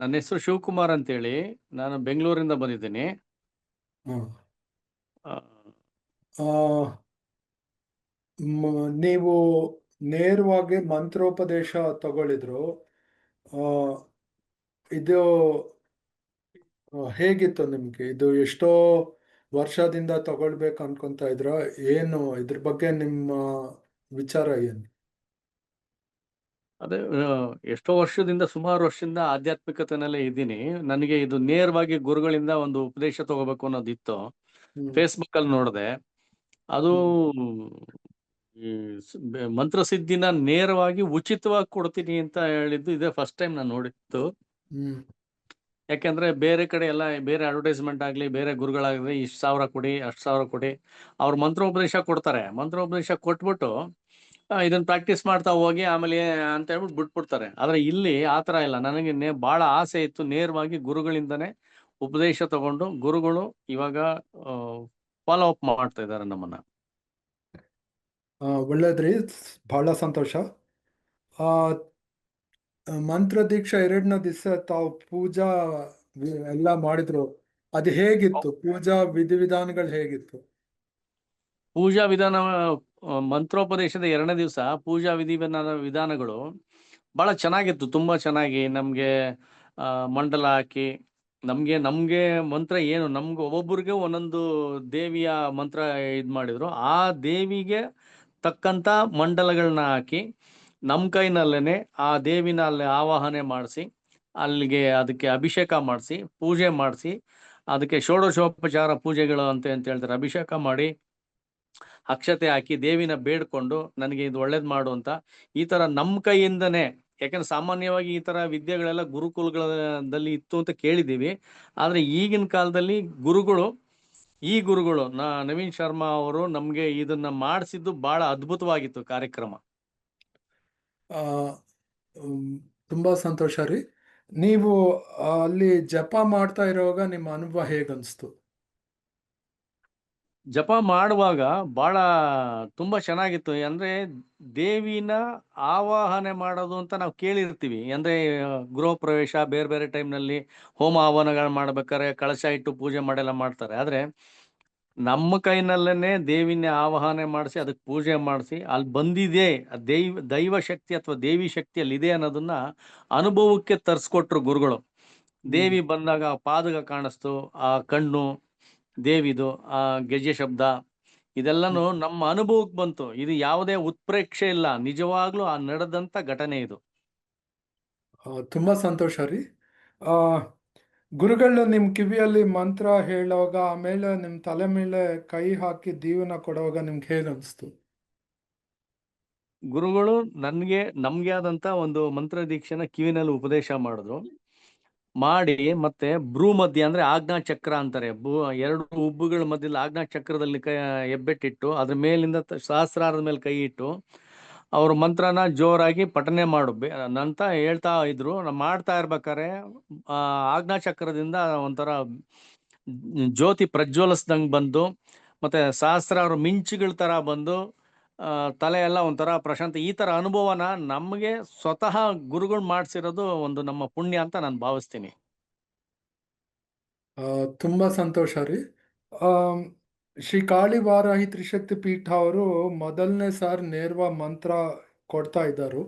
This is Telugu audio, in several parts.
ನನ್ನ ಹೆಸರು ಶಿವಕುಮಾರ್ ಅಂತೇಳಿ. ನಾನು ಬೆಂಗಳೂರಿಂದ ಬಂದಿದ್ದೀನಿ. ನೀವು ನೇರವಾಗಿ ಮಂತ್ರೋಪದೇಶ ತಗೊಳಿದ್ರು. ಇದು ಹೇಗಿತ್ತು ನಿಮ್ಗೆ? ಇದು ಎಷ್ಟೋ ವರ್ಷದಿಂದ ತಗೊಳ್ಬೇಕು ಅನ್ಕೊಂತ ಇದ್ರ ಏನು ಇದ್ರ ಬಗ್ಗೆ ನಿಮ್ಮ ವಿಚಾರ ಏನು? ಅದೇ ಎಷ್ಟೋ ವರ್ಷದಿಂದ ಸುಮಾರು ವರ್ಷದಿಂದ ಆಧ್ಯಾತ್ಮಿಕತೆನಲ್ಲೇ ಇದ್ದೀನಿ. ನನಗೆ ಇದು ನೇರವಾಗಿ ಗುರುಗಳಿಂದ ಒಂದು ಉಪದೇಶ ತಗೋಬೇಕು ಅನ್ನೋದಿತ್ತು. ಫೇಸ್ಬುಕ್ ಅಲ್ಲಿ ನೋಡಿದೆ. ಅದು ಮಂತ್ರಸಿದ್ಧಿನ ನೇರವಾಗಿ ಉಚಿತವಾಗಿ ಕೊಡ್ತೀನಿ ಅಂತ ಹೇಳಿದ್ದು ಇದೇ ಫಸ್ಟ್ ಟೈಮ್ ನಾನು ನೋಡಿದ್ದು. ಹ್ಮ್. ಯಾಕೆಂದ್ರೆ ಬೇರೆ ಕಡೆ ಎಲ್ಲ ಬೇರೆ ಅಡ್ವರ್ಟೈಸ್ಮೆಂಟ್ ಆಗಲಿ, ಬೇರೆ ಗುರುಗಳಾಗಲಿ ಇಷ್ಟು ಸಾವಿರ ಕೊಡಿ, ಅಷ್ಟು ಸಾವಿರ ಕೊಡಿ, ಅವ್ರು ಮಂತ್ರೋಪದೇಶ ಕೊಡ್ತಾರೆ. ಮಂತ್ರೋಪದೇಶ ಕೊಟ್ಬಿಟ್ಟು ಇದನ್ನ ಪ್ರಾಕ್ಟೀಸ್ ಮಾಡ್ತಾ ಹೋಗಿ ಆಮೇಲೆ ಅಂತ ಹೇಳ್ಬಿಟ್ಟು ಬಿಟ್ಬಿಡ್ತಾರೆ. ಆದರೆ ಇಲ್ಲಿ ಆ ಥರ ಇಲ್ಲ. ನನಗೆ ನೇ, ಭಾಳ ಆಸೆ ಇತ್ತು ನೇರವಾಗಿ ಗುರುಗಳಿಂದನೇ ಉಪದೇಶ ತಗೊಂಡು ಗುರುಗಳು ಇವಾಗ ಫಾಲೋ ಅಪ್ ಮಾಡ್ತಾ ಇದ್ದಾರೆ ನಮ್ಮನ್ನ. ಒಳ್ಳೇದ್ರಿ. ಬಹಳ ಸಂತೋಷ. ಮಂತ್ರ ದೀಕ್ಷಾ ಎರಡನೇ ದಿವಸ ತಾವು ಪೂಜಾ ಎಲ್ಲ ಮಾಡಿದ್ರು. ಅದು ಹೇಗಿತ್ತು? ಪೂಜಾ ವಿಧಿವಿಧಾನಗಳು ಹೇಗಿತ್ತು? ಪೂಜಾ ವಿಧಾನ ಮಂತ್ರೋಪದೇಶದ ಎರಡನೇ ದಿವಸ ಪೂಜಾ ವಿಧಿ ವಿಧಾನ ವಿಧಾನಗಳು ಬಹಳ ಚೆನ್ನಾಗಿತ್ತು. ತುಂಬಾ ಚೆನ್ನಾಗಿ ನಮ್ಗೆ ಮಂಡಲ ಹಾಕಿ ನಮ್ಗೆ ನಮ್ಗೆ ಮಂತ್ರ ಏನು, ನಮ್ಗೆ ಒಬ್ಬೊಬ್ಬರಿಗೆ ಒಂದೊಂದು ದೇವಿಯ ಮಂತ್ರ ಇದ್ ಮಾಡಿದ್ರು. ಆ ದೇವಿಗೆ ತಕ್ಕಂತ ಮಂಡಲಗಳನ್ನ ಹಾಕಿ ನಮ್ಮ ಕೈನಲ್ಲೇನೆ ಆ ದೇವಿನ ಅಲ್ಲಿ ಆವಾಹನೆ ಮಾಡಿಸಿ, ಅಲ್ಲಿಗೆ ಅದಕ್ಕೆ ಅಭಿಷೇಕ ಮಾಡಿಸಿ, ಪೂಜೆ ಮಾಡಿಸಿ, ಅದಕ್ಕೆ ಷೋಡಶೋಪಚಾರ ಪೂಜೆಗಳು ಅಂತ ಅಂತ ಹೇಳ್ತಾರೆ. ಅಭಿಷೇಕ ಮಾಡಿ ಅಕ್ಷತೆ ಹಾಕಿ ದೇವಿನ ಬೇಡ್ಕೊಂಡು ನನಗೆ ಇದು ಒಳ್ಳೇದು ಮಾಡು ಅಂತ ಈ ತರ ನಮ್ಮ ಕೈಯಿಂದನೇ, ಯಾಕಂದ್ರೆ ಸಾಮಾನ್ಯವಾಗಿ ಈ ತರ ವಿದ್ಯೆಗಳೆಲ್ಲ ಗುರುಕುಲಗಳಲ್ಲಿ ಇತ್ತು ಅಂತ ಕೇಳಿದ್ದೀವಿ. ಆದ್ರೆ ಈಗಿನ ಕಾಲದಲ್ಲಿ ಗುರುಗಳು, ಈ ಗುರುಗಳು, ನಾ, ನವೀನ್ ಶರ್ಮಾ ಅವರು ನಮಗೆ ಇದನ್ನ ಮಾಡಿಸಿದ್ದು ಬಹಳ ಅದ್ಭುತವಾಗಿತ್ತು ಕಾರ್ಯಕ್ರಮ. ತುಂಬಾ ಸಂತೋಷ ರೀ. ನೀವು ಅಲ್ಲಿ ಜಪ ಮಾಡ್ತಾ ಇರುವಾಗ ನಿಮ್ಮ ಅನುಭವ ಹೇಗನ್ಸ್ತು? ಜಪ ಮಾಡುವಾಗ ಬಹಳ ತುಂಬಾ ಚೆನ್ನಾಗಿತ್ತು. ಅಂದ್ರೆ ದೇವಿನ ಆವಾಹನೆ ಮಾಡೋದು ಅಂತ ನಾವು ಕೇಳಿರ್ತೀವಿ. ಅಂದ್ರೆ ಗೃಹ ಪ್ರವೇಶ ಬೇರೆ ಬೇರೆ ಟೈಮ್ನಲ್ಲಿ ಹೋಮ ಆಹ್ವಾನಗಳು ಮಾಡ್ಬೇಕಾದ್ರೆ ಕಳಶ ಇಟ್ಟು ಪೂಜೆ ಮಾಡೆಲ್ಲ ಮಾಡ್ತಾರೆ. ಆದ್ರೆ ನಮ್ಮ ಕೈನಲ್ಲೇ ದೇವಿನೇ ಆವಾಹನೆ ಮಾಡಿಸಿ ಅದಕ್ಕೆ ಪೂಜೆ ಮಾಡಿಸಿ ಅಲ್ಲಿ ಬಂದಿದೆ ಆ ದೈವ ದೈವ ಶಕ್ತಿ ಅಥವಾ ದೇವಿ ಶಕ್ತಿ ಅಲ್ಲಿ ಇದೆ ಅನ್ನೋದನ್ನ ಅನುಭವಕ್ಕೆ ತರಿಸ್ಕೊಟ್ರು ಗುರುಗಳು. ದೇವಿ ಬಂದಾಗ ಆ ಪಾದಗ ಕಾಣಿಸ್ತು ಆ ಕಣ್ಣು ದೇವಿದು ಆ ಗೆಜ್ಜೆ ಶಬ್ದ ಇದೆಲ್ಲನೂ ನಮ್ಮ ಅನುಭವಕ್ಕೆ ಬಂತು. ಇದು ಯಾವುದೇ ಉತ್ಪ್ರೇಕ್ಷೆ ಇಲ್ಲ ನಿಜವಾಗ್ಲೂ ಆ ನಡೆದಂತ ಘಟನೆ ಇದು. ತುಂಬಾ ಸಂತೋಷ ರೀ. ಆ, ಗುರುಗಳು ನಿಮ್ಮ ಕಿವಿಯಲ್ಲಿ ಮಂತ್ರ ಹೇಳುವಾಗ, ಆಮೇಲೆ ನಿಮ್ಮ ತಲೆ ಮೇಲೆ ಕೈ ಹಾಕಿ ದೀವನ ಕೊಡುವಾಗ ನಿಮ್ಗೆ ಹೇಗನ್ಸ್ತು ಗುರುಗಳು ನನ್ಗೆ, ನಮ್ಗೆ ಆದಂತ ಒಂದು ಮಂತ್ರ ದೀಕ್ಷೆನ ಕಿವಿನಲ್ಲಿ ಉಪದೇಶ ಮಾಡಿದ್ರು. ಮಾಡಿ ಮತ್ತೆ ಭ್ರೂ ಮಧ್ಯ ಅಂದ್ರೆ ಆಜ್ಞಾ ಚಕ್ರ ಅಂತಾರೆ. ಭೂ, ಎರಡು ಉಬ್ಬುಗಳ ಮಧ್ಯದಲ್ಲಿ ಆಜ್ಞಾ ಚಕ್ರದಲ್ಲಿ ಕೈ ಹೆಬ್ಬೆಟ್ಟಿಟ್ಟು ಅದ್ರ ಮೇಲಿಂದ ಸಹಸ್ರಾರದ ಮೇಲೆ ಕೈ ಇಟ್ಟು ಅವ್ರ ಮಂತ್ರನ ಜೋರಾಗಿ ಪಠನೆ ಮಾಡು ಅಂತ ಹೇಳ್ತಾ ಇದ್ರು ಮಾಡ್ತಾ ಇರ್ಬೇಕಾರೆ ಆಜ್ಞಾ ಚಕ್ರದಿಂದ ಒಂಥರ ಜ್ಯೋತಿ ಪ್ರಜ್ವಲಿಸ್ದಂಗ್ ಬಂದು, ಮತ್ತೆ ಸಹಸ್ರಾರು ಮಿಂಚುಗಳ ತರ ಬಂದು ತಲೆ ಎಲ್ಲ ಒಂಥರ ಪ್ರಶಾಂತ, ಈ ತರ ಅನುಭವನ ನಮಗೆ ಸ್ವತಃ ಗುರುಗಳು ಮಾಡಿಸಿರೋದು ಒಂದು ನಮ್ಮ ಪುಣ್ಯ ಅಂತ ನಾನು ಭಾವಿಸ್ತೀನಿ. ತುಂಬಾ ಸಂತೋಷ ರೀ. ಶ್ರೀ ಕಾಳಿ ವಾರಾಹಿ ತ್ರಿಶಕ್ತಿ ಪೀಠ ಅವರು ಮೊದಲನೇ ಸಾರ್ ನೇರ್ವ ಮಂತ್ರ ಕೊಡ್ತಾ ಇದ್ದಾರೆ.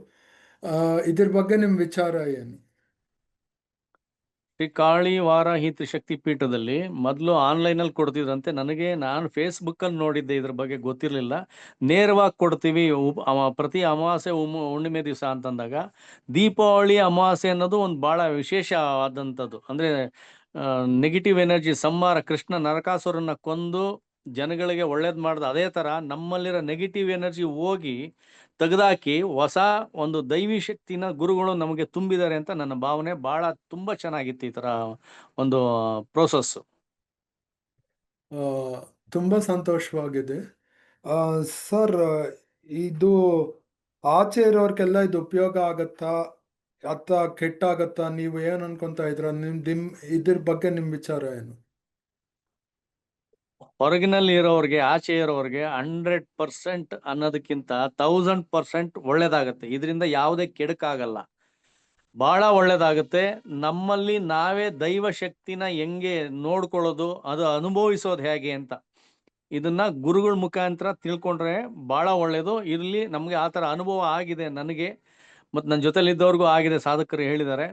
ಇದ್ರ ಬಗ್ಗೆ ನಿಮ್ಮ ವಿಚಾರ ಏನು? ಶ್ರೀ ಕಾಳಿ ವಾರಾಹಿ ತ್ರಿಶಕ್ತಿ ಪೀಠದಲ್ಲಿ ಮೊದಲು ಆನ್ಲೈನ್ ಅಲ್ಲಿ ಕೊಡ್ತಿದ್ರಂತೆ. ನನಗೆ ನಾನು ಫೇಸ್ಬುಕ್ ಅಲ್ಲಿ ನೋಡಿದ್ದೆ, ಇದ್ರ ಬಗ್ಗೆ ಗೊತ್ತಿರಲಿಲ್ಲ. ನೇರವಾಗಿ ಕೊಡ್ತೀವಿ ಪ್ರತಿ ಅಮಾವಾಸ್ಯೆ ಹುಣ್ಣಿಮೆ ದಿವಸ ಅಂತಂದಾಗ ದೀಪಾವಳಿ ಅಮಾವಾಸ್ಯೆ ಅನ್ನೋದು ಒಂದು ಬಹಳ ವಿಶೇಷವಾದಂಥದ್ದು ಅಂದ್ರೆ ನೆಗೆಟಿವ್ ಎನರ್ಜಿ ಸಂಹಾರ ಕೃಷ್ಣ ನರಕಾಸುರನ್ನ ಕೊಂದು ಜನಗಳಿಗೆ ಒಳ್ಳೇದು ಮಾಡ್ದ ಅದೇ ತರ ನಮ್ಮಲ್ಲಿರೋ ನೆಗೆಟಿವ್ ಎನರ್ಜಿ ಹೋಗಿ ತೆಗೆದಾಕಿ ಹೊಸ ಒಂದು ದೈವಿ ಶಕ್ತಿನ ಗುರುಗಳು ನಮಗೆ ತುಂಬಿದ್ದಾರೆ ಅಂತ ನನ್ನ ಭಾವನೆ. ಬಹಳ ತುಂಬಾ ಚೆನ್ನಾಗಿತ್ತು ಈ ತರ ಒಂದು ಪ್ರೋಸೆಸ್ ತುಂಬ ಸಂತೋಷವಾಗಿದೆ. ಸರ್, ಇದು ಆಚೆ ಇರೋರ್ಗೆಲ್ಲ ಇದು ಉಪಯೋಗ ಆಗತ್ತಾ? ಅತ್ತ ಕೆಟ್ಟಾಗತ್ತಾ? ನೀವು ಏನು ಅನ್ಕೊಂತ ಇದ್ರ ನಿಮ್ ನಿಮ್, ಇದ್ರ ಬಗ್ಗೆ ನಿಮ್ ವಿಚಾರ ಏನು? ಹೊರಗಿನಲ್ಲಿ ಇರೋರಿಗೆ, ಆಚೆ ಇರೋರಿಗೆ ಹಂಡ್ರೆಡ್ ಪರ್ಸೆಂಟ್ ಅನ್ನೋದಕ್ಕಿಂತ ತೌಸಂಡ್ ಪರ್ಸೆಂಟ್ ಒಳ್ಳೇದಾಗತ್ತೆ. ಇದರಿಂದ ಯಾವುದೇ ಕೆಡಕಾಗಲ್ಲ. ಬಹಳ ಒಳ್ಳೇದಾಗುತ್ತೆ. ನಮ್ಮಲ್ಲಿ ನಾವೇ ದೈವ ಶಕ್ತಿನ ಹೆಂಗೆ ನೋಡ್ಕೊಳ್ಳೋದು, ಅದು ಅನುಭವಿಸೋದು ಹೇಗೆ ಅಂತ. ಇದನ್ನ ಗುರುಗಳ ಮುಖಾಂತರ ತಿಳ್ಕೊಂಡ್ರೆ ಬಹಳ ಒಳ್ಳೇದು. ಇಲ್ಲಿ ನಮಗೆ ಆ ಥರ ಅನುಭವ ಆಗಿದೆ ನನಗೆ. ಮತ್ತು ನನ್ನ ಜೊತೆಲಿದ್ದವ್ರಿಗೂ ಆಗಿದೆ, ಸಾಧಕರು ಹೇಳಿದ್ದಾರೆ.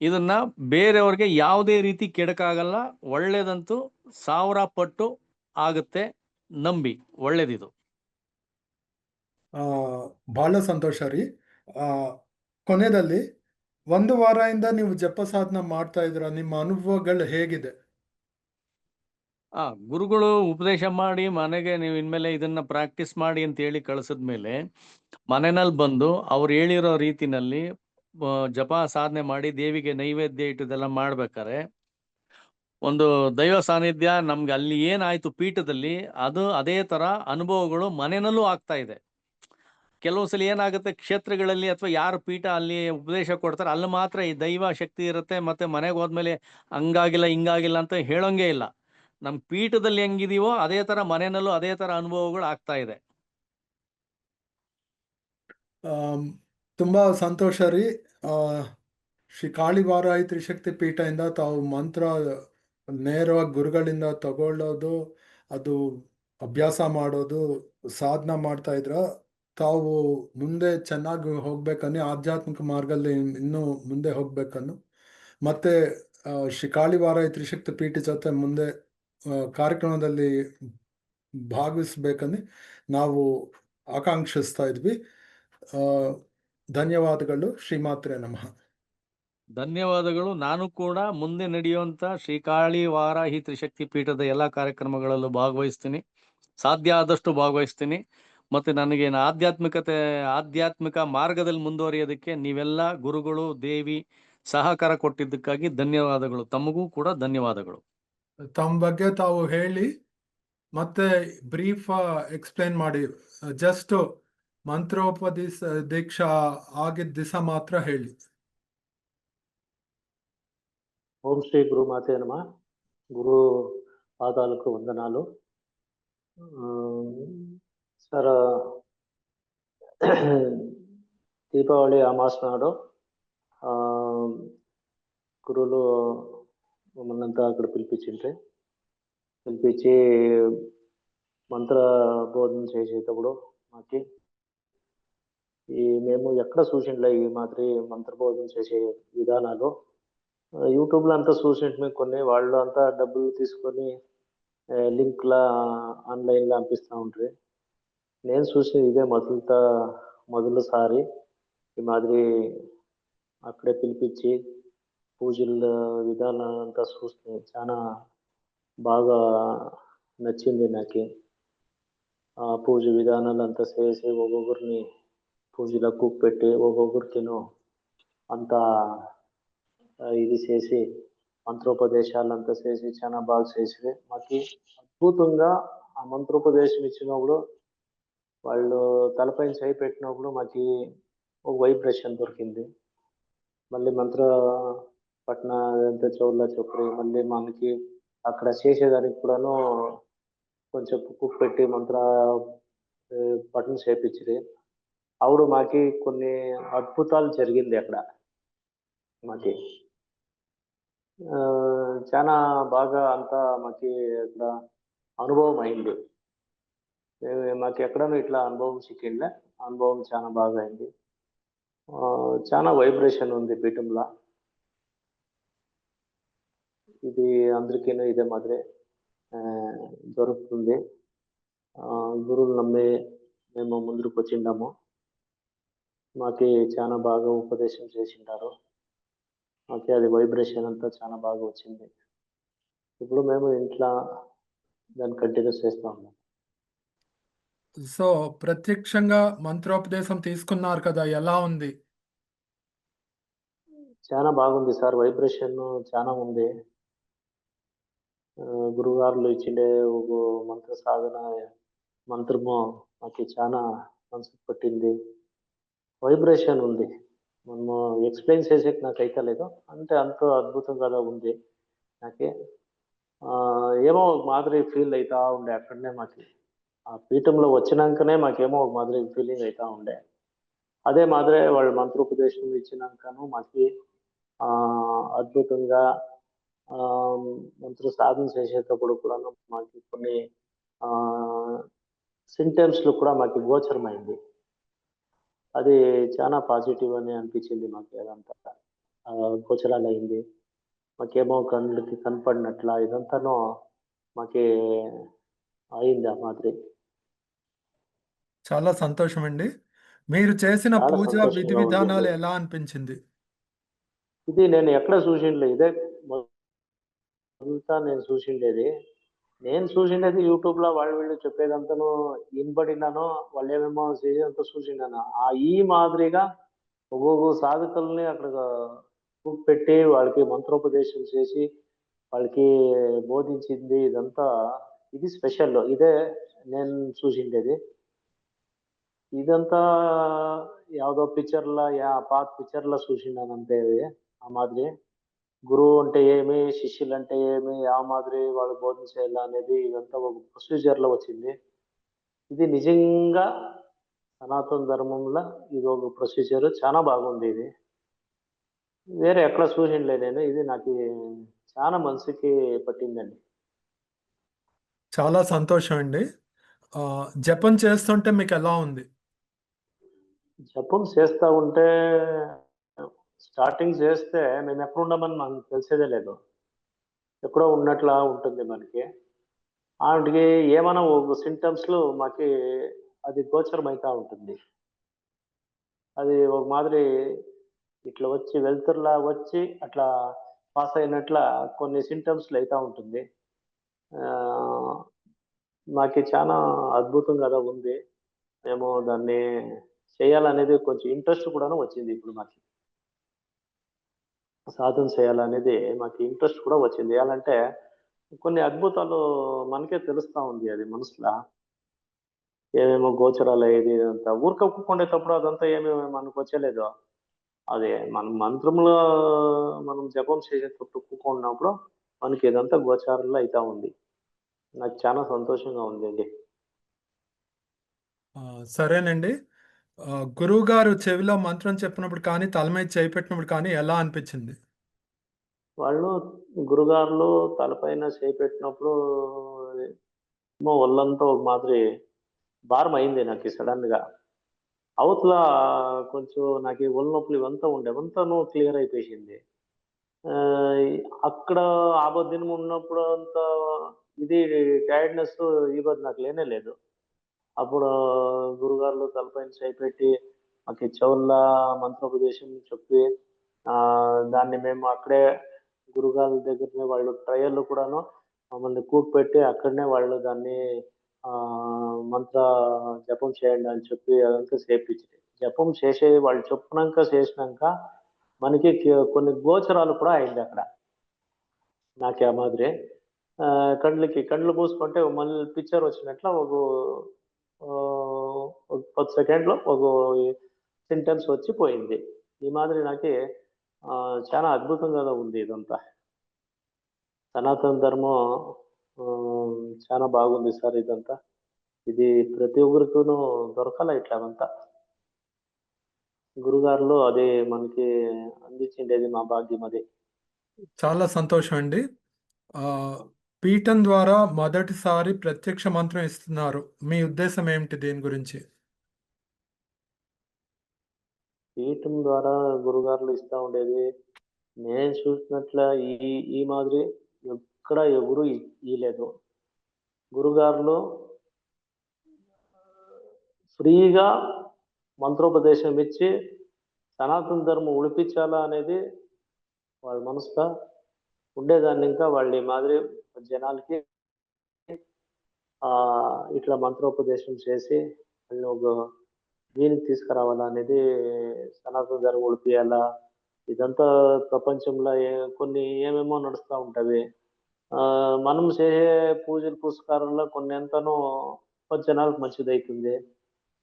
ಇದನ್ನ ಬೇರೆಯವ್ರಿಗೆ ಯಾವುದೇ ರೀತಿ ಕೆಡಕಾಗಲ್ಲ. ಒಳ್ಳೇದಂತೂ ಸಾವಿರ ಪಟ್ಟು ಆಗುತ್ತೆ. ನಂಬಿ ಒಳ್ಳೇದಿದು. ಆ ಬಹಳ ಸಂತೋಷ ರೀ. ಆ ಕೊನೆಯಲ್ಲಿ ಒಂದು ವಾರದಿಂದ ನೀವು ಜಪ ಸಾಧನ ಮಾಡ್ತಾ ಇದ್ರ ನಿಮ್ಮ ಅನುಭವಗಳು ಹೇಗಿದೆ? ಆ ಗುರುಗಳು ಉಪದೇಶ ಮಾಡಿ ಮನೆಗೆ ನೀವು ಇನ್ಮೇಲೆ ಇದನ್ನ ಪ್ರಾಕ್ಟೀಸ್ ಮಾಡಿ ಅಂತ ಹೇಳಿ ಕಳಿಸಿದ್ಮೇಲೆ ಮನೆಯಲ್ಲಿ ಬಂದು ಅವ್ರು ಹೇಳಿರೋ ರೀತಿನಲ್ಲಿ ಜಪ ಸಾಧನೆ ಮಾಡಿ ದೇವಿಗೆ ನೈವೇದ್ಯ ಇಟ್ಟದೆಲ್ಲ ಮಾಡ್ಬೇಕಾರೆ ಒಂದು ದೈವ ಸಾನ್ನಿಧ್ಯ ನಮ್ಗೆ ಅಲ್ಲಿ ಏನಾಯ್ತು ಪೀಠದಲ್ಲಿ, ಅದು ಅದೇ ತರ ಅನುಭವಗಳು ಮನೆಯಲ್ಲೂ ಆಗ್ತಾ ಇದೆ. ಕೆಲವು ಸಲ ಏನಾಗುತ್ತೆ, ಕ್ಷೇತ್ರಗಳಲ್ಲಿ ಅಥವಾ ಯಾರು ಪೀಠ ಅಲ್ಲಿ ಉಪದೇಶ ಕೊಡ್ತಾರೆ, ಅಲ್ಲಿ ಮಾತ್ರ ಈ ದೈವ ಶಕ್ತಿ ಇರುತ್ತೆ, ಮತ್ತೆ ಮನೆಗೆ ಹೋದ್ಮೇಲೆ ಹಂಗಾಗಿಲ್ಲ, ಹಿಂಗಾಗಿಲ್ಲ ಅಂತ ಹೇಳೋಂಗೆ ಇಲ್ಲ. ನಮ್ಮ ಪೀಠದಲ್ಲಿ ಹೆಂಗಿದೀವೋ ಅದೇ ತರ ಮನೆಯಲ್ಲೂ ಅದೇ ತರ ಅನುಭವಗಳು ಆಗ್ತಾ ಇದೆ. ತುಂಬಾ ಸಂತೋಷ ರೀ. ಶ್ರೀ ಕಾಳಿವಾರಾಯಿ ತ್ರಿಶಕ್ತಿ ಪೀಠದಿಂದ ತಾವು ಮಂತ್ರ ನೇರವಾಗಿ ಗುರುಗಳಿಂದ ತಗೊಳ್ಳೋದು, ಅದು ಅಭ್ಯಾಸ ಮಾಡೋದು, ಸಾಧನ ಮಾಡ್ತಾ ಇದ್ರ, ತಾವು ಮುಂದೆ ಚೆನ್ನಾಗಿ ಹೋಗ್ಬೇಕನ್ನು, ಆಧ್ಯಾತ್ಮಿಕ ಮಾರ್ಗದಲ್ಲಿ ಇನ್ನೂ ಮುಂದೆ ಹೋಗ್ಬೇಕನ್ನು. ಮತ್ತೆ ಶಿಕಾಳಿವಾರ ತ್ರಿಶಕ್ತಿ ಪೀಠ ಜೊತೆ ಮುಂದೆ ಕಾರ್ಯಕ್ರಮದಲ್ಲಿ ಭಾಗವಹಿಸ್ಬೇಕನ್ನು, ನಾವು ಆಕಾಂಕ್ಷಿಸ್ತಾ ಇದ್ವಿ. ಧನ್ಯವಾದಗಳು, ಶ್ರೀಮಾತ್ರೆ ನಮಃ. ಧನ್ಯವಾದಗಳು. ನಾನು ಕೂಡ ಮುಂದೆ ನಡೆಯುವಂತ ಶ್ರೀಕಾಳಿ ವಾರಾಹಿ ತ್ರಿಶಕ್ತಿ ಪೀಠದ ಎಲ್ಲಾ ಕಾರ್ಯಕ್ರಮಗಳಲ್ಲೂ ಭಾಗವಹಿಸ್ತೀನಿ. ಸಾಧ್ಯ ಆದಷ್ಟು ಭಾಗವಹಿಸ್ತೀನಿ. ಮತ್ತೆ ನನಗೆ ಆಧ್ಯಾತ್ಮಿಕತೆ, ಆಧ್ಯಾತ್ಮಿಕ ಮಾರ್ಗದಲ್ಲಿ ಮುಂದುವರಿಯೋದಕ್ಕೆ ನೀವೆಲ್ಲ ಗುರುಗಳು, ದೇವಿ ಸಹಕಾರ ಕೊಟ್ಟಿದ್ದಕ್ಕಾಗಿ ಧನ್ಯವಾದಗಳು. ತಮಗೂ ಕೂಡ ಧನ್ಯವಾದಗಳು. ತಮ್ಮ ಬಗ್ಗೆ ತಾವು ಹೇಳಿ, ಮತ್ತೆ ಬ್ರೀಫ್ ಎಕ್ಸ್ಪ್ಲೇನ್ ಮಾಡಿ. ಜಸ್ಟ್ ಮಂತ್ರೋಪದೇಶ ದೀಕ್ಷಾ ಆಗಿದ್ದ ದಿಸ ಮಾತ್ರ ಹೇಳಿ. ఓం శ్రీ గురుమాతే నమ. గురు పాదాలకు వందనాలు. సార్ దీపావళి అమాస్ నాడు గురువులు మమ్మల్ని అంతా అక్కడ పిలిపించింటే పిలిపించి మంత్ర బోధన చేసేటప్పుడు మాకి ఈ మేము ఎక్కడ చూసిండ్లే ఈ మాదిరి మంత్ర బోధన చేసే విధానాలు. యూట్యూబ్లో అంతా చూసింటే కొన్ని వాళ్ళు అంతా డబ్బులు తీసుకొని లింక్లా ఆన్లైన్లో పంపిస్తూ ఉంటారు నేను చూసి ఇదే మొదలుతా మొదలుసారి ఈ మాదిరి అక్కడే పిలిపించి పూజల విధానం అంతా చూస్తే చాలా బాగా నచ్చింది నాకు. ఆ పూజ విధానాలు అంతా చేసి ఒక్కొక్కరిని పూజలకు పెట్టి ఒక్కొక్కరికిను అంతా ఇది చేసి మంత్రోపదేశాలు అంతా చేసి చాలా బాగా చేసి మాకు అద్భుతంగా ఆ మంత్రోపదేశం ఇచ్చినప్పుడు వాళ్ళు తలపైన చేయి పెట్టినప్పుడు మాకు ఒక వైబ్రేషన్ దొరికింది. మళ్ళీ మంత్ర పట్న అంతా చౌర్లా చొప్పరి మళ్ళీ మనకి అక్కడ చేసేదానికి కూడాను కొంచెం కుక్ పెట్టి మంత్ర ఆ, పఠనం చేపించిరి అప్పుడు మాకి కొన్ని అద్భుతాలు జరిగింది అక్కడ. మాకి చాలా బాగా అంతా మాకి ఇక్కడ అనుభవం అయింది. మాకు ఎక్కడనూ ఇట్లా అనుభవం చిక్కిండ్లే అనుభవం చాలా బాగా అయింది. చాలా వైబ్రేషన్ ఉంది పీఠంలో. ఇది అందరికీ ఇదే మాదిరి దొరుకుతుంది ఆ, గురువులు నమ్మి మేము ముందుకు వచ్చిండాము. మాకి చాలా బాగా ఉపదేశం చేసిండారు. మాకి అది వైబ్రేషన్ అంతా చాలా బాగా వచ్చింది. ఇప్పుడు మేము ఇంట్లో దాన్ని కంటిన్యూ చేస్తా ఉన్నాం. సో ప్రత్యక్షంగా మంత్రోపదేశం తీసుకున్నారు కదా ఎలా ఉంది? చాలా బాగుంది సార్ వైబ్రేషన్ చాలా ఉంది. గురుగారులు ఇచ్చిండే ఒక మంత్ర సాధన మంత్రము మాకు చాలా మనసు పట్టింది. వైబ్రేషన్ ఉంది. మనము ఎక్స్ప్లెయిన్ చేసేకి నాకు అయితే లేదు. అంటే అంత అద్భుతంగా ఉంది. నాకే ఏమో ఒక మాదిరి ఫీల్ అవుతా ఉండే అక్కడనే మాకు. ఆ పీఠంలో వచ్చినాకనే మాకేమో ఒక మాదిరి ఫీలింగ్ అవుతా ఉండే. అదే మాదిరే వాళ్ళు మంత్రోపదేశం ఇచ్చినాకను మాకి అద్భుతంగా మంత్ర సాధన చేసేటప్పుడు కూడా మాకు కొన్ని సింటమ్స్లు కూడా మాకు గోచరమైంది. అది చాలా పాజిటివ్ అని అనిపించింది మాకు అదంతా ఆ, గోచరాలు అయింది మాకేమో కళ్ళకి కనపడినట్ల ఇదంతాను మాకి అయింది ఆ మాదిరి. చాలా సంతోషం అండి మీరు చేసిన పూజ విధి. విధానాలు ఎలా అనిపించింది? ఇది నేను ఎక్కడ చూసిండలే ఇదే మొదట నేను చూసిండేది. నేను చూసిండేది యూట్యూబ్లో వాళ్ళు వీళ్ళు చెప్పేదంతను వినబడినాను వాళ్ళు ఏమేమో చేసేదంతా చూసిండాను. ఆ ఈ మాదిరిగా ఒక్కొక్క సాధకుల్ని అక్కడ పెట్టి వాళ్ళకి మంత్రోపదేశం చేసి వాళ్ళకి బోధించింది ఇదంతా. ఇది స్పెషల్. ఇదే నేను చూసిండేది. ఇదంతా యావదో పిక్చర్ల యా పాత పిక్చర్ల చూసిండాను అంతే ఆ మాదిరి. గురువు అంటే ఏమి శిష్యులు అంటే ఏమి ఆ మాదిరి వాళ్ళు బోధన చేయాలా అనేది ఇదంతా ఒక ప్రొసీజర్లో వచ్చింది. ఇది నిజంగా సనాతన ధర్మంలో ఇది ఒక ప్రొసీజర్ చాలా బాగుంది ఇది. వేరే ఎక్కడ చూసిండలే నేను. ఇది నాకు చాలా మనసుకి పట్టిందండి. చాలా సంతోషం అండి. జపం చేస్తుంటే మీకు ఎలా ఉంది? జపం చేస్తా ఉంటే స్టార్టింగ్ చేస్తే మేము ఎక్కడ ఉండమని మనకు తెలిసేదే లేదు. ఎక్కడో ఉన్నట్లా ఉంటుంది మనకి. వాటికి ఏమైనా ఒక సింటమ్స్లు మాకి అది గోచరం అవుతూ ఉంటుంది. అది ఒక మాదిరి ఇట్లా వచ్చి వెళ్తుర్లా వచ్చి అట్లా పాస్ అయినట్ల కొన్ని సింటమ్స్లు అవుతూ ఉంటుంది. మాకు చాలా అద్భుతం కదా ఉంది. మేము దాన్ని చేయాలనేది కొంచెం ఇంట్రెస్ట్ కూడా వచ్చింది ఇప్పుడు మాకు. సాధన చేయాలనేది మాకు ఇంట్రెస్ట్ కూడా వచ్చింది. ఎలాంటే కొన్ని అద్భుతాలు మనకే తెలుస్తా ఉంది అది మనసులో. ఏమేమో గోచరాలు అయ్యేది ఇదంతా ఊరికొప్పుకుండేటప్పుడు అదంతా ఏమేమి మనకు వచ్చలేదు. అదే మన మంత్రంలో మనం జపం చేసేటప్పుడు ఒప్పుకున్నప్పుడు మనకి ఇదంతా గోచారంలో అవుతా ఉంది. నాకు చాలా సంతోషంగా ఉందండి. సరేనండి. గురువు గారు చెవిలో మంత్రం చెప్పినప్పుడు కానీ తల మీద చేయి పెట్టినప్పుడు కానీ ఎలా అనిపించింది? వాళ్ళు గురుగారులు తలపైన చేయి పెట్టినప్పుడు ఏమో ఒళ్ళంతా ఒక మాదిరి భారం అయింది నాకు సడన్గా అవతల కొంచెం నాకు ఈ ఒళ్ళు నొప్పులు ఇవంతా ఉండే అంతాను క్లియర్ అయిపోయింది. అక్కడ ఆబద్ధినం ఉన్నప్పుడు అంత ఇది టైర్డ్నెస్ ఇవ్వదు నాకు లేనే లేదు. అప్పుడు గురుగారులు తలపైన చేపెట్టి పెట్టి మాకు చెవుల మంత్రోపదేశం చెప్పి ఆ దాన్ని మేము అక్కడే గురుగారుల దగ్గరనే వాళ్ళు ట్రయల్ కూడాను మమ్మల్ని కూర్పెట్టి అక్కడనే వాళ్ళు దాన్ని ఆ మంత్ర జపం చేయండి అని చెప్పి అదంతా చేపించి జపం చేసే వాళ్ళు చెప్పినాక చేసినాక మనకి కొన్ని గోచరాలు కూడా అయింది అక్కడ. నాకు ఆ మాదిరి. ఆ, కళ్ళకి కళ్ళు మూసుకుంటే మళ్ళీ పిక్చర్ వచ్చినట్ల ఒక పది సెకండ్లో ఒక సెంటెన్స్ వచ్చి పోయింది. ఈ మాదిరి నాకు చాలా అద్భుతంగా ఉంది ఇదంతా. సనాతన ధర్మం చాలా బాగుంది సార్ ఇదంతా. ఇది ప్రతి ఒక్కరికినూ దొరకాల ఇట్లా అదంతా గురుగారులు అది మనకి అందించిండేది మా భాగ్యం అది. చాలా సంతోషం అండి. పీఠం ద్వారా మొదటిసారి ప్రత్యక్ష మంత్రం ఇస్తున్నారు. మీ ఉద్దేశం ఏమిటి దీని గురించి? పీఠం ద్వారా గురుగారులు ఇస్తా ఉండేది నేను చూసినట్ల ఈ ఈ మాదిరి ఎక్కడ ఎవరు ఇయ్యలేదు. గురుగారులు ఫ్రీగా మంత్రోపదేశం ఇచ్చి సనాతన ధర్మం ఉడిపించాలా అనేది వాళ్ళ మనసులో ఉండేదాన్ని. ఇంకా వాళ్ళ ఈ మాదిరి జనాలకి ఆ ఇట్లా మంత్రోపదేశం చేసి ఒక దీనికి తీసుకురావాలా అనేది సనాతన ధర్మ ఉడిపియాలా ఇదంతా ప్రపంచంలో ఏ- కొన్ని ఏమేమో నడుస్తూ ఉంటవి. ఆ మనం చేసే పూజలు పురస్కారంలో కొన్ని ఎంతనో జనాలకు మంచిది అవుతుంది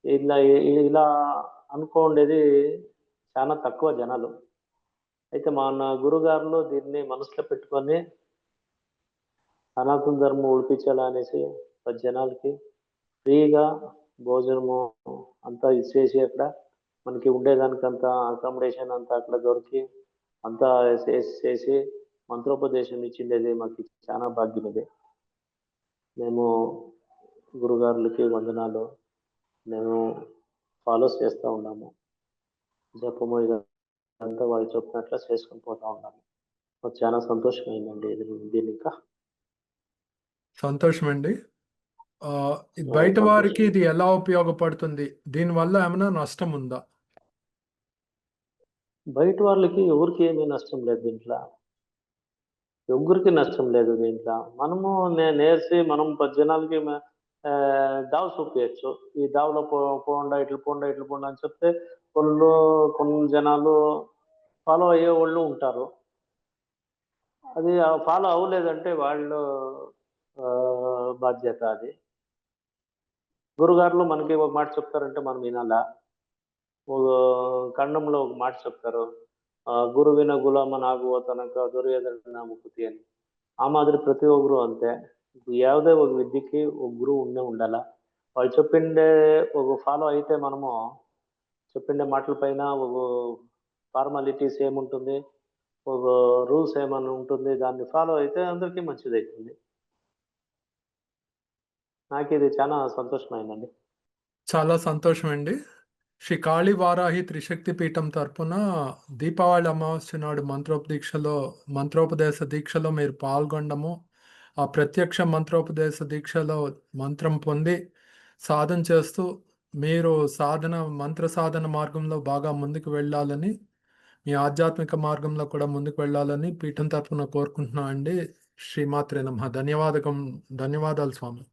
ఇలా ఇలా అనుకోండేది చాలా తక్కువ జనాలు. అయితే మన గురుగారులు దీన్ని మనసులో పెట్టుకొని సనాతన ధర్మం ఉడిపించాలా అనేసి పది జనాలకి ఫ్రీగా భోజనము అంతా ఇచ్చేసి అక్కడ మనకి ఉండేదానికంతా అకామిడేషన్ అంతా అక్కడ దొరికి అంతా చేసి చేసి మంత్రోపదేశం ఇచ్చిండేది మాకు చాలా భాగ్యం ఇది మేము గురుగారులకి వందనాలు. మేము ఫాలో చేస్తూ ఉన్నాము. జపము ఇదంతా వాళ్ళు చెప్పినట్లు చేసుకొని పోతూ ఉన్నాము. మాకు చాలా సంతోషమైందండి. ఇది దీని ఇంకా సంతోషం అండి ఆ, ఇది బయట. వారికి ఇది ఎలా ఉపయోగపడుతుంది? దీనివల్ల ఏమైనా నష్టం ఉందా? బయట వాళ్ళకి ఎవరికి ఏమీ నష్టం లేదు దీంట్లో. ఎవరికి నష్టం లేదు దీంట్లో. మనము నే- నేర్చి మనం పది జనాలకి మ- ఆ, దావ చూపించచ్చు ఈ దావలో పో పోండా ఇట్లా పోండా ఇట్లా పోండా అని చెప్తే కొన్ని కొన్ని జనాలు ఫాలో అయ్యే వాళ్ళు ఉంటారు. అది ఫాలో అవ్వలేదంటే వాళ్ళు బాధ్యత అది గురుగారులు మనకి ఒక మాట చెప్తారంటే మనం వినాలా ఒక ఖండంలో ఒక మాట చెప్తారు ఆ, గురువిన గులామ నాగు తనక దుర్యోధన ముక్తి అని ఆ మాదిరి ప్రతి ఒక్కరు అంతే ಯಾವುದೇ ఒక విద్యకి ఒక గురువు ఉండే ఉండాలా వాళ్ళు చెప్పిండే ఒక ఫాలో అయితే మనము చెప్పిండే మాటల పైన ఒక ఫార్మాలిటీస్ ఏముంటుంది ఒక రూల్స్ ఏమన్నా ఉంటుంది దాన్ని ఫాలో అయితే అందరికీ మంచిది అవుతుంది నాకు ఇది చాలా సంతోషమైందండి. చాలా సంతోషం అండి శ్రీ కాళీ వారాహి త్రిశక్తి పీఠం తరపున దీపావళి అమావాస్య నాడు మంత్రోపదీక్షలో మంత్రోపదేశ దీక్షలో మీరు పాల్గొనడము ఆ ప్రత్యక్ష మంత్రోపదేశ దీక్షలో మంత్రం పొంది సాధన చేస్తూ మీరు సాధన మంత్ర సాధన మార్గంలో బాగా ముందుకు వెళ్ళాలని మీ ఆధ్యాత్మిక మార్గంలో కూడా ముందుకు వెళ్ళాలని పీఠం తరపున కోరుకుంటున్నా అండి శ్రీమాత్రే నమః. ధన్యవాదకం ధన్యవాదాలు స్వామి.